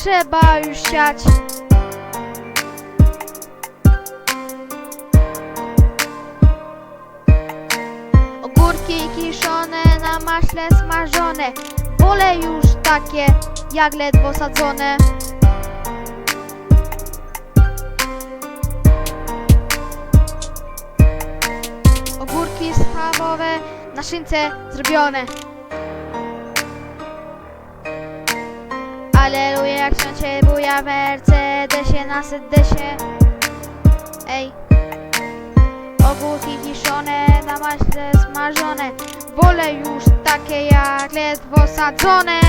trzeba już siać. Ogórki kiszone na maśle smażone. Wolę już takie, jak ledwo sadzone. Ogórki schabowe na szynce zrobione. Aleluja, jak ksiądzie buja w Mercedesie na sedesie. Ej. Ogórki kiszone na maśle smażone. Wolę już takie jak ledwo sadzone.